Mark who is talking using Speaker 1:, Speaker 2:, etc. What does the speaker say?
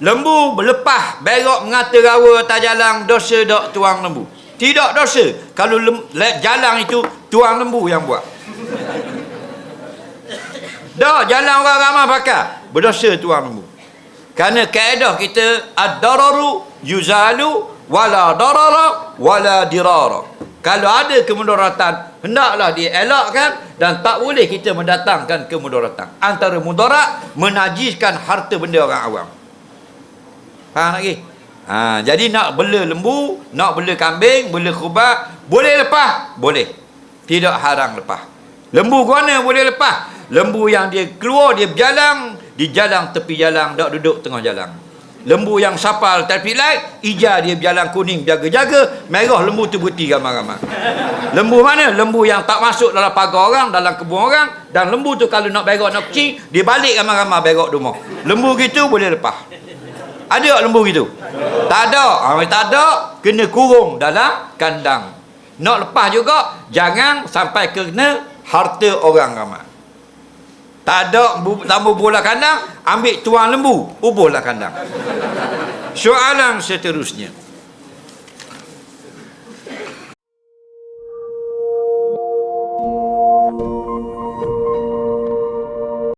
Speaker 1: Lembu berlepas berok mengata rawa atas jalan dosa dok tuang lembu. Tidak dosa kalau lem, le, jalan itu tuang lembu yang buat. Dak jalan orang ramai pakai berdosa tuang lembu. Kerana kaedah kita ad-dararu yuzalu wala darara wala dirara. Kalau ada kemudaratan, hendaklah dielakkan dan tak boleh kita mendatangkan kemudaratan. Antara mudarat menajiskan harta benda orang awam. Faham lagi? Ha, jadi nak bela lembu, nak bela kambing, bela kurban, boleh lepas? Boleh. Tidak haram lepas. Lembu guana boleh lepas. Lembu yang dia keluar, dia berjalan, di jalan tepi jalan, tak duduk tengah jalan. Lembu yang sapal traffic light, hijau dia berjalan kuning, jaga-jaga, merah lembu tu berhenti ramai-ramai. Lembu mana? Lembu yang tak masuk dalam pagar orang, dalam kebun orang, dan lembu tu kalau nak berok nak kecil, dia balik ramai-ramai berok rumah. Lembu gitu boleh lepas. Ada tak lembu gitu? Tak ada. Ha, tak ada, kena kurung dalam kandang. Nak lepas juga, jangan sampai kena harta orang ramai. Tak ada bu- lambu bola kandang, ambil tuang lembu, ubuhlah kandang. Soalan seterusnya.